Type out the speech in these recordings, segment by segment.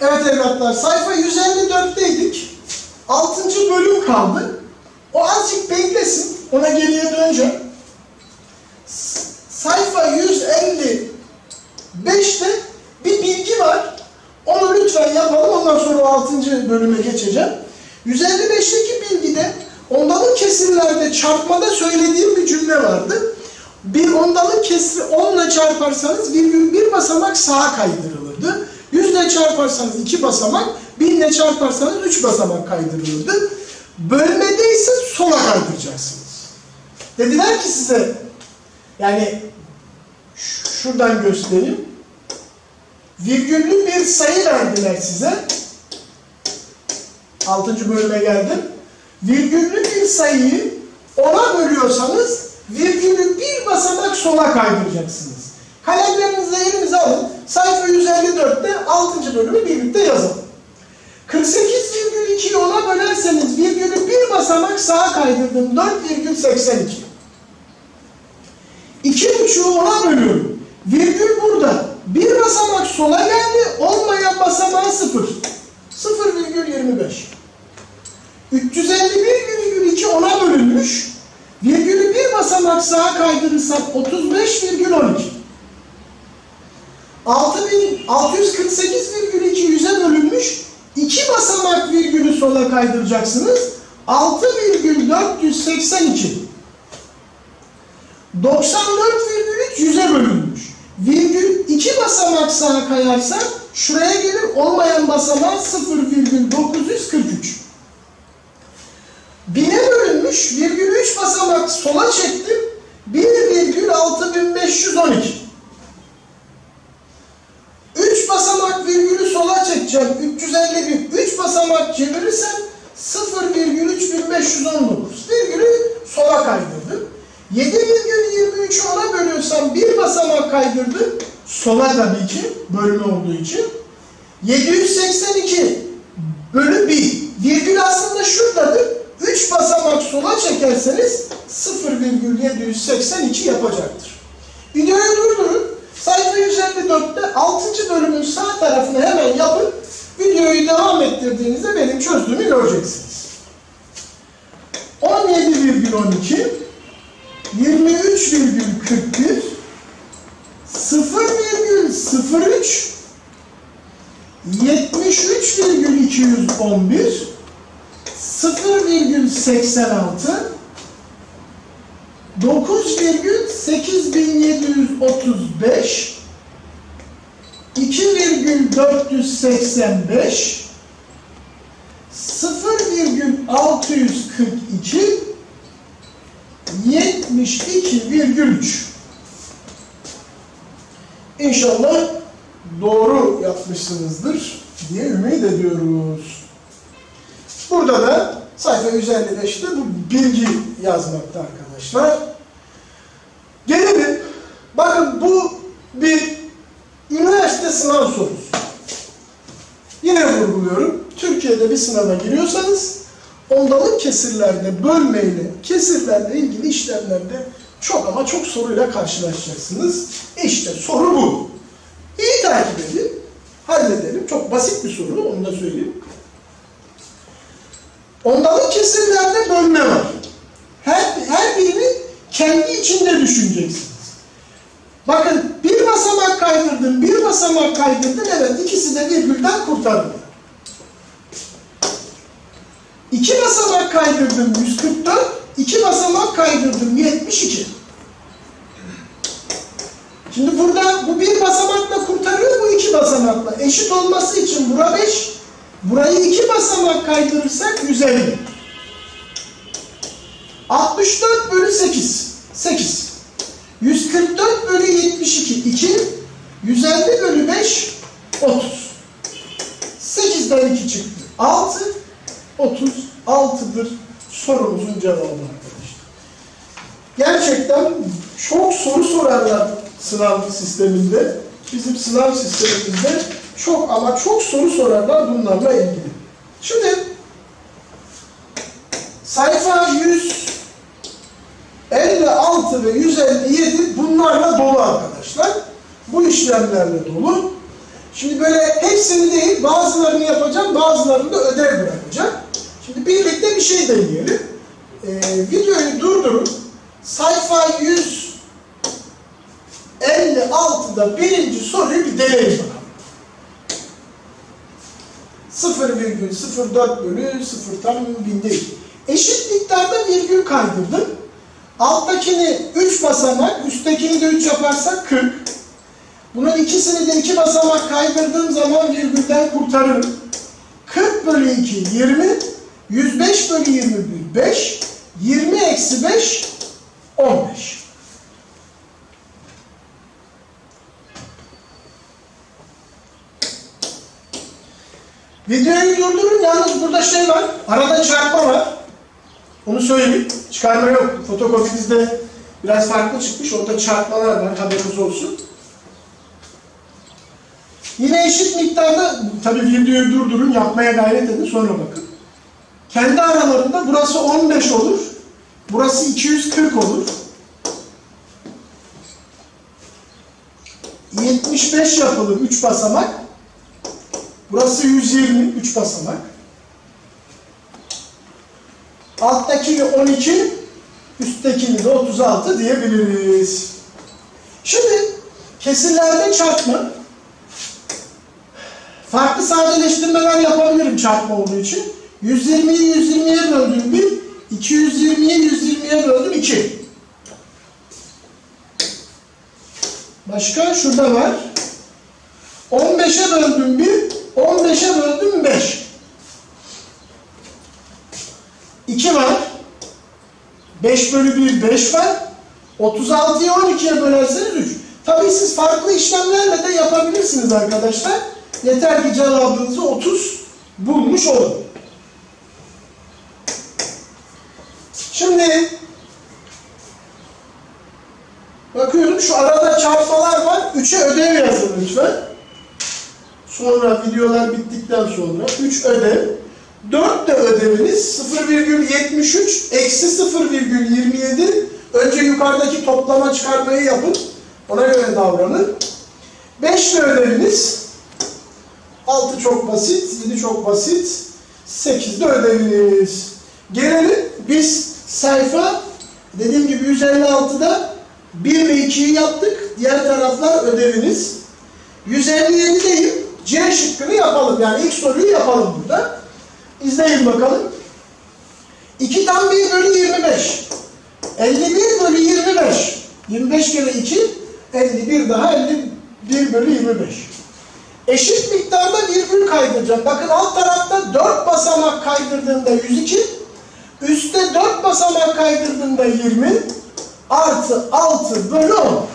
Evet evlatlar, sayfa 154'teydik. 6. bölüm kaldı. O azıcık beklesin. Ona geriye döneceğim. Sayfa 155'te bir bilgi var. Onu lütfen yapalım. Ondan sonra o 6. bölüme geçeceğim. 155'teki bilgide ondalık kesirlerde çarpmada söylediğim bir cümle vardı. Bir ondalık kesri 10 ile çarparsanız virgül bir basamak sağa kaydırılırdı. 100 ile çarparsanız 2 basamak, 1000 ile çarparsanız 3 basamak kaydırılırdı. Bölmede sola kaydıracaksınız. Dediler ki size, yani şuradan göstereyim. Virgüllü bir sayı verdiler size. 6. bölüme geldim. Virgüllü bir sayıyı ona bölüyorsanız virgülü bir basamak sola kaydıracaksınız. Kalemlerinizi elinize alın. Sayfa 154'te 6. bölümü birlikte yazalım. 48,2'yi ona bölerseniz virgülü bir basamak sağa kaydırdım. 4,82. 2,5'u ona bölüyorum. Virgül burada. Bir basamak sola geldi. Olmayan basamağı 0. 0,25. 351,2 ona bölünmüş. Virgülü bir basamak sağa kaydırırsam 35,12. 6648,2 yüze bölünmüş. İki basamak virgülü sola kaydıracaksınız. 6,482. 94,3 yüze bölünmüş. Virgül iki basamak sağa kayarsa şuraya gelir olmayan basamağı 0,943. Bine bölünmüş, virgül 3 basamak sola çektim, 1,6512. 3 basamak virgülü sola çekeceğim, 351. 3 basamak çevirirsem 0,3519. Virgülü sola kaydırdım. 7,23'ü ona bölüyorsam bir basamak kaydırdım. Sola tabii ki, bölme olduğu için. 782 bölü 1. Virgül aslında şuradadır. 3 basamak sola çekerseniz 0,782 yapacaktır. Videoyu durdurun. Sayfa 154'te 6. bölümün sağ tarafını hemen yapın. Videoyu devam ettirdiğinizde benim çözdüğümü göreceksiniz. 17,12 23,41 0,03 73,211 0,86 9,8735 2,485 0,642 72,3 İnşallah doğru yapmışsınızdır diye ümit ediyoruz. Burada da sayfa 155'te bu bilgi yazmakta arkadaşlar. Gelelim. Bakın bu sınav sorusu. Yine vurguluyorum. Türkiye'de bir sınava giriyorsanız ondalık kesirlerde, bölmeyle, kesirlerle ilgili işlemlerde çok ama çok soruyla karşılaşacaksınız. İşte soru bu. İyi takip edin. Halledelim. Çok basit bir soru. Onu da söyleyeyim. Ondalık kesirlerde bölme var. Her, her birini kendi içinde düşüneceksiniz. Bakın bir basamak kaydırdım, bir basamak kaydırdım. Evet ikisi de virgülden kurtarıldı. İki basamak kaydırdım 144, iki basamak kaydırdım 72. Şimdi burada bu bir basamakla kurtarıyor, bu iki basamakla. Eşit olması için bura 5, burayı iki basamak kaydırırsak 150. 64 bölü 8, 8. 144 bölü 72, 2. 150 bölü 5, 30. 8'den 2 çıktı. 6, 36'dır sorumuzun cevabı arkadaşlar. Gerçekten çok soru sorarlar sınav sisteminde. Bizim sınav sistemimizde çok ama çok soru sorarlar bunlarla ilgili. Şimdi sayfa 156 ve 157 bunlarla dolu arkadaşlar. Bu işlemlerle dolu. Şimdi böyle hepsini değil, bazılarını yapacağım, bazılarını da ödev bırakacağım. Şimdi birlikte bir şey deneyelim. Ee, videoyu durdurun. Sayfa 156'da birinci soruyu bir deneyin bakalım. 0,04 bölü 0 tam bin değil. Eşit miktarda virgül kaydırdım. Alttakini 3 basamak, üsttekini de 3 yaparsak 40. Bunun ikisini de 2 basamak kaydırdığım zaman virgülden kurtarırım. 40 bölü 2 20, 105 bölü 21 5, 20 eksi 5 15. Videoyu durdurun. Yalnız burada şey var. Arada çarpma var. Onu söyleyeyim. Çıkarma yok. Fotokopinizde biraz farklı çıkmış. Orada çarpmalar var. Haberiniz olsun. Yine eşit miktarda, tabii videoyu durdurun, yapmaya gayret edin, sonra bakın. Kendi aralarında burası 15 olur, burası 240 olur. 75 yapılır 3 basamak. Burası 120, 3 basamak. Alttakini 12, üsttekini de 36 diyebiliriz. Şimdi kesirlerde çarpma. Farklı sadeleştirmeler yapabilirim çarpma olduğu için. 120'yi 120'ye böldüm 1, 220'yi 120'ye böldüm 2. Başka şurada var. 15'e böldüm 1, 15'e böldüm 5. 2 var. 5 bölü 1, 5 var. 36'yı 12'ye bölerseniz 3. Tabii siz farklı işlemlerle de yapabilirsiniz arkadaşlar. Yeter ki cevabınızı 30 bulmuş olun. Şimdi bakıyorum şu arada çarpmalar var. 3'e ödev yazın lütfen. Sonra videolar bittikten sonra 3 ödev. 4 de ödeviniz 0,73 eksi 0,27 önce yukarıdaki toplama çıkarmayı yapın. Ona göre davranın. 5 de ödeviniz 6 çok basit, 7 çok basit, 8 de ödeviniz. Gelelim biz sayfa dediğim gibi 156'da 1 ve 2'yi yaptık. Diğer taraflar ödeviniz. 157'deyim. C şıkkını yapalım. Yani ilk soruyu yapalım burada. İzleyin bakalım. 2 tam 1 bölü 25. 51 bölü 25. 25 kere 2, 51 daha 51 bölü 25. Eşit miktarda virgül kaydıracağım. Bakın alt tarafta 4 basamak kaydırdığımda 102, üstte 4 basamak kaydırdığımda 20, artı 6 bölü 10.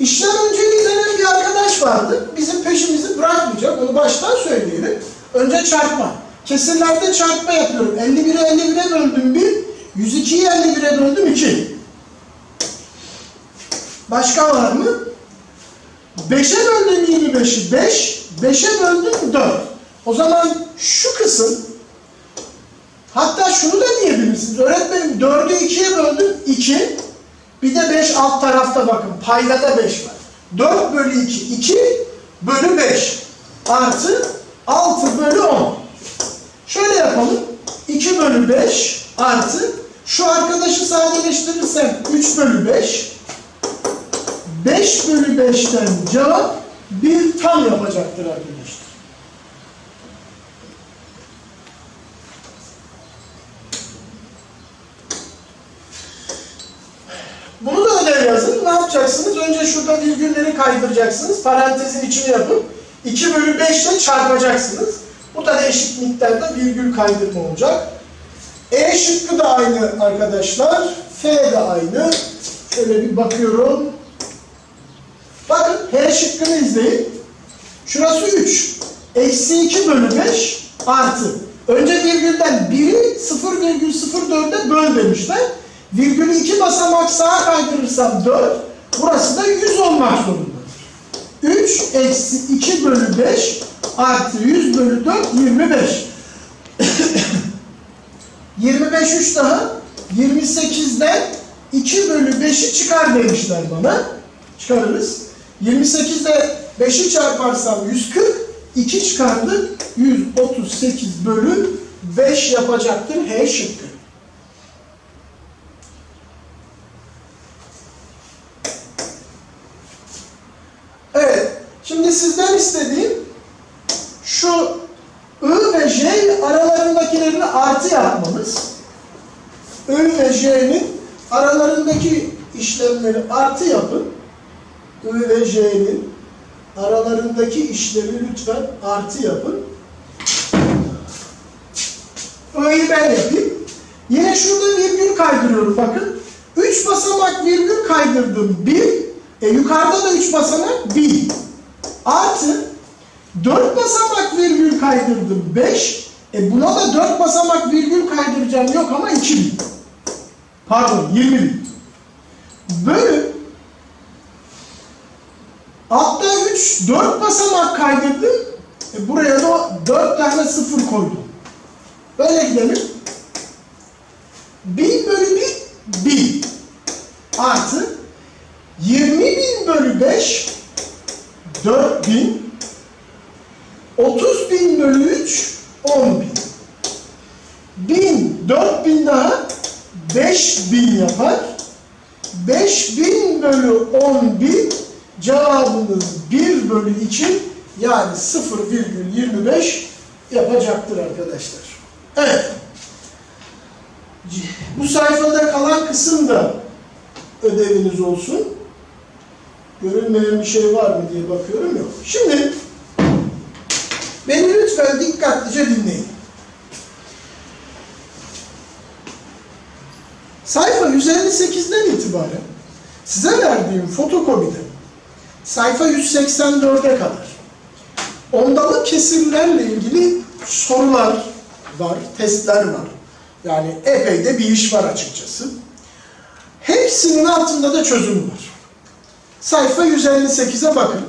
İşlem önceliği denen bir arkadaş vardı. Bizim peşimizi bırakmayacak. Onu baştan söyleyelim. Önce çarpma. Kesirlerde çarpma yapıyorum. 51'e 51'e böldüm 1, 102'yi 51'e böldüm 2. Başka var mı? 5'e böldüm 25'i 5, 5'e böldüm 4. O zaman şu kısım, hatta şunu da diyebilirsiniz. Öğretmenim 4'ü 2'ye böldüm 2, bir de 5 alt tarafta bakın. Payda da 5 var. 4 bölü 2, 2 bölü 5 artı 6 bölü 10. Şöyle yapalım. 2 bölü 5 artı şu arkadaşı sadeleştirirsem 3 bölü 5 5 bölü 5'ten cevap bir tam yapacaktır arkadaşlar. Bunu da ödev yazın. Ne yapacaksınız? Önce şurada virgülleri kaydıracaksınız. Parantezin içini yapıp 2 bölü 5 ile çarpacaksınız. Da eşit miktarda virgül kaydırma olacak. E şıkkı da aynı arkadaşlar. F de aynı. Şöyle bir bakıyorum. Bakın H şıkkını izleyin. Şurası 3. Eksi 2 bölü 5 artı. Önce virgülden 1'i 0,04'e böl demişler. Virgülü 2 basamak sağa kaydırırsam 4. Burası da 100 olmak zorundadır. 3 eksi 2 bölü 5 artı 100 bölü 4 25. 25 3 daha 28'den 2 bölü 5'i çıkar demişler bana. Çıkarırız. 28'de 5'i çarparsam 140, 2 çıkardı 138 bölü 5 yapacaktır H şıkkı. Evet, şimdi sizden istediğim şu I ve J aralarındakilerini artı yapmamız. I ve J'nin aralarındaki işlemleri artı yapın. I ve J'nin aralarındaki işlemi lütfen artı yapın. I'yı ben yapayım. Yine şurada virgül kaydırıyorum bakın. 3 basamak virgül kaydırdım 1. E yukarıda da 3 basamak 1. Artı 4 basamak virgül kaydırdım 5. E buna da 4 basamak virgül kaydıracağım yok ama 2000. Pardon 20 bin. Bölü altta 3 4 basamak kaydırdım. E buraya da 4 tane sıfır koydum. Böyle gidelim. 1000 bölü 1 1000 artı 20 bin bölü 5 4000 30 bin bölü 3 10 bin. 1000 4000 daha 5000 yapar. 5000 bölü 10 bin cevabınız 1 bölü 2 yani 0,25 yapacaktır arkadaşlar. Evet. Bu sayfada kalan kısım da ödeviniz olsun. Görünmeyen bir şey var mı diye bakıyorum yok. Şimdi beni lütfen dikkatlice dinleyin. Sayfa 158'den itibaren size verdiğim fotokopide sayfa 184'e kadar ondalık kesirlerle ilgili sorular var, testler var. Yani epey de bir iş var açıkçası. Hepsinin altında da çözüm var. Sayfa 158'e bakın.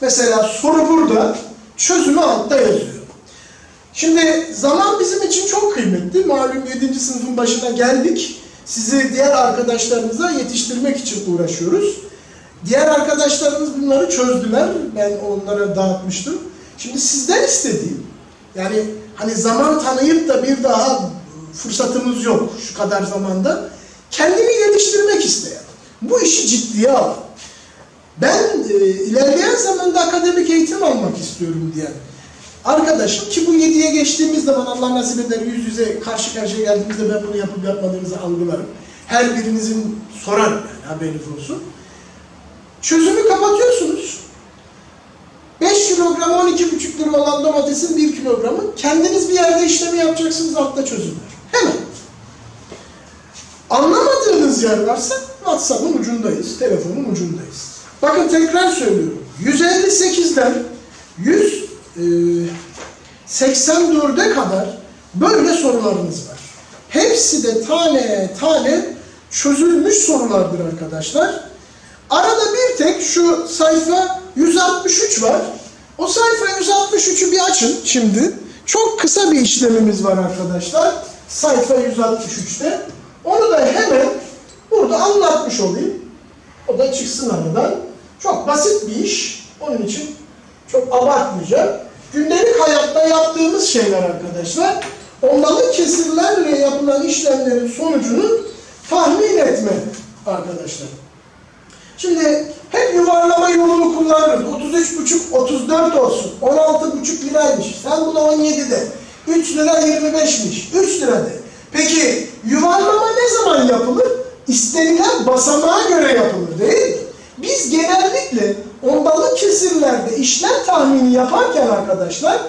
Mesela soru burada, çözümü altta yazıyor. Şimdi zaman bizim için çok kıymetli. Malum 7. sınıfın başına geldik. Sizi diğer arkadaşlarımıza yetiştirmek için uğraşıyoruz. Diğer arkadaşlarımız bunları çözdüler. Ben onlara dağıtmıştım. Şimdi sizden istediğim, yani hani zaman tanıyıp da bir daha fırsatımız yok şu kadar zamanda. Kendimi geliştirmek isteyen, bu işi ciddiye alan, ben e, ilerleyen zamanda akademik eğitim almak istiyorum diyen arkadaşım ki bu 7'ye geçtiğimiz zaman Allah nasip eder yüz yüze karşı karşıya geldiğimizde ben bunu yapıp yapmadığınızı algılarım. Her birinizin sorarım yani haberiniz olsun. Çözümü kapatıyorsunuz. 5 kilogram 12,5 lira olan domatesin 1 kilogramı kendiniz bir yerde işlemi yapacaksınız altta çözümler. Hemen. Anlamadığınız yer varsa WhatsApp'ın ucundayız, telefonun ucundayız. Bakın tekrar söylüyorum. 158'den 184'e kadar böyle sorularımız var. Hepsi de tane tane çözülmüş sorulardır arkadaşlar. Arada bir tek şu sayfa 163 var. O sayfa 163'ü bir açın şimdi. Çok kısa bir işlemimiz var arkadaşlar. Sayfa 163'te. Onu da hemen burada anlatmış olayım. O da çıksın aradan. Çok basit bir iş. Onun için çok abartmayacağım. Gündelik hayatta yaptığımız şeyler arkadaşlar. Ondalık kesirlerle yapılan işlemlerin sonucunu tahmin etme arkadaşlar. Şimdi hep yuvarlama yolunu kullanırız. 33,5 34 olsun. 16,5 liraymış. Sen buna 17 de. 3 lira 25'miş. 3 lira de. Peki yuvarlama ne zaman yapılır? İstenilen basamağa göre yapılır değil mi? Biz genellikle ondalık kesirlerde işlem tahmini yaparken arkadaşlar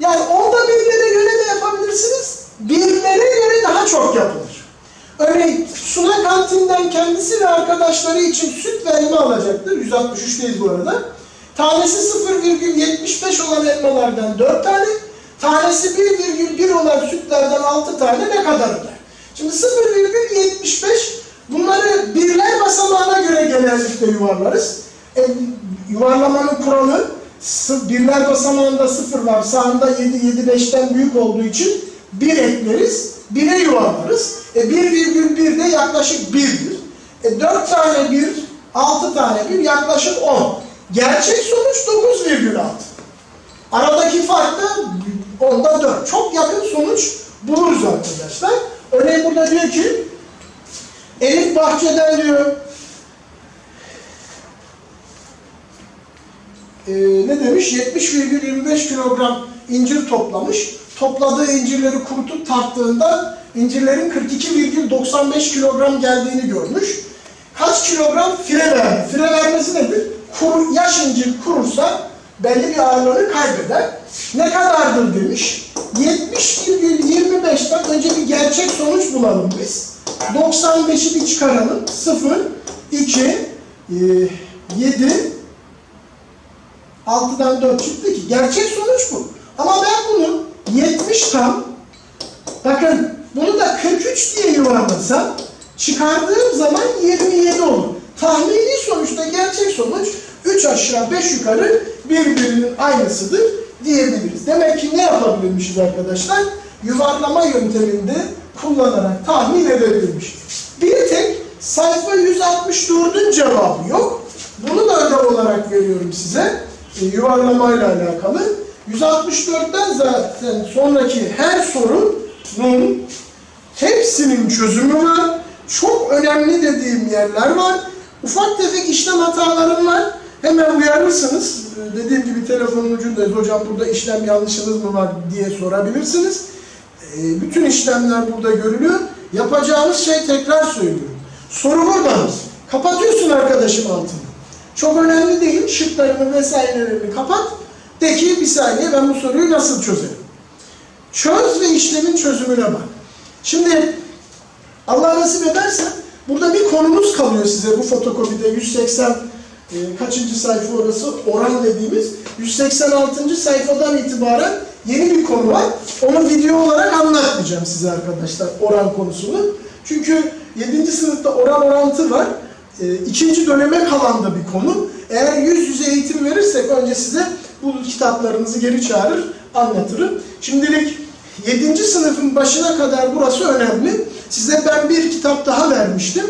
yani onda birlere göre de yapabilirsiniz. Birlere göre daha çok yapılır. Örneğin Suna kantinden kendisi ve arkadaşları için süt ve elma alacaktır. 163'teyiz bu arada. Tanesi 0,75 olan elmalardan 4 tane, tanesi 1,1 olan sütlerden 6 tane ne kadar öder? Şimdi 0,75 bunları birler basamağına göre genellikle yuvarlarız. E, yuvarlamanın kuralı birler basamağında 0 var, sağında 7, 7 5'ten büyük olduğu için 1 ekleriz, 1'e yuvarlarız. E 1,1 de yaklaşık 1'dir. E 4 tane 1, 6 tane 1 yaklaşık 10. Gerçek sonuç 9,6. Aradaki fark da onda 4. Çok yakın sonuç buluruz arkadaşlar. Örneğin burada diyor ki Elif bahçeden diyor e, ne demiş? 70,25 kilogram incir toplamış. Topladığı incirleri kurutup tarttığında incirlerin 42,95 kilogram geldiğini görmüş. Kaç kilogram fire verdi? Fire vermesi nedir? Kuru, yaş incir kurursa belli bir ağırlığını kaybeder. Ne kadardır demiş. 70,25'ten önce bir gerçek sonuç bulalım biz. 95'i bir çıkaralım. 0, 2, e, 7, 6'dan 4 çıktı ki. Gerçek sonuç bu. Ama ben bunu 70 tam, bakın bunu da 43 diye yuvarlasam, çıkardığım zaman 27 olur. Tahmini sonuçta gerçek sonuç 3 aşağı 5 yukarı birbirinin aynısıdır diyebiliriz. Demek ki ne yapabilirmişiz arkadaşlar? Yuvarlama yönteminde kullanarak tahmin edebilirmişiz. Bir tek sayfa 164'ün cevabı yok. Bunu da ödev olarak veriyorum size. E, yuvarlamayla alakalı. 164'ten zaten sonraki her sorunun hepsinin çözümü var. Çok önemli dediğim yerler var. Ufak tefek işlem hatalarım var. Hemen uyarırsınız. Ee, Dediğim gibi telefonun ucundayız. Hocam burada işlem yanlışınız mı var diye sorabilirsiniz. Ee, Bütün işlemler burada görülüyor. Yapacağımız şey tekrar söylüyorum. Soru burada. Kapatıyorsun arkadaşım altını. Çok önemli değil. Şıklarını vesairelerini kapat. De ki bir saniye ben bu soruyu nasıl çözerim? Çöz ve işlemin çözümüne bak. Şimdi Allah nasip ederse burada bir konumuz kalıyor size bu fotokopide 180 e, kaçıncı sayfa orası oran dediğimiz 186. sayfadan itibaren yeni bir konu var. Onu video olarak anlatmayacağım size arkadaşlar oran konusunu. Çünkü 7. sınıfta oran orantı var. E, ikinci döneme kalan da bir konu. Eğer yüz yüze eğitim verirsek önce size bu kitaplarınızı geri çağırır, anlatırım. Şimdilik 7. sınıfın başına kadar burası önemli. Size ben bir kitap daha vermiştim.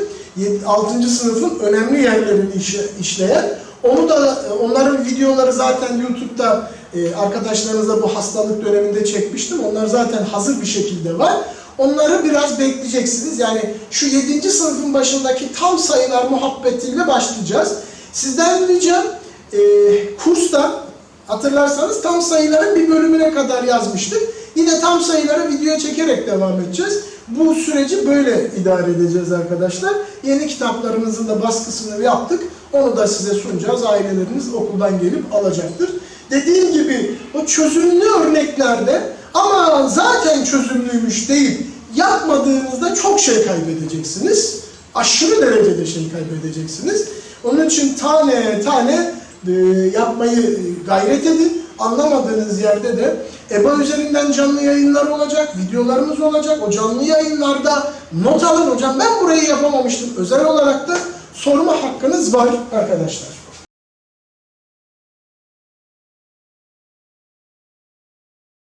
6. sınıfın önemli yerlerini işleyen. Onu da onların videoları zaten YouTube'da e, arkadaşlarınızla bu hastalık döneminde çekmiştim. Onlar zaten hazır bir şekilde var. Onları biraz bekleyeceksiniz. Yani şu 7. sınıfın başındaki tam sayılar muhabbetiyle başlayacağız. Sizden ricam e, kursta hatırlarsanız tam sayıların bir bölümüne kadar yazmıştık. Yine tam sayıları video çekerek devam edeceğiz. Bu süreci böyle idare edeceğiz arkadaşlar. Yeni kitaplarımızın da baskısını yaptık. Onu da size sunacağız. Aileleriniz okuldan gelip alacaktır. Dediğim gibi o çözümlü örneklerde ama zaten çözümlüymüş değil. Yapmadığınızda çok şey kaybedeceksiniz. Aşırı derecede şey kaybedeceksiniz. Onun için tane tane e, yapmayı gayret edin. Anlamadığınız yerde de EBA üzerinden canlı yayınlar olacak, videolarımız olacak. O canlı yayınlarda not alın hocam. Ben burayı yapamamıştım. Özel olarak da sorma hakkınız var arkadaşlar.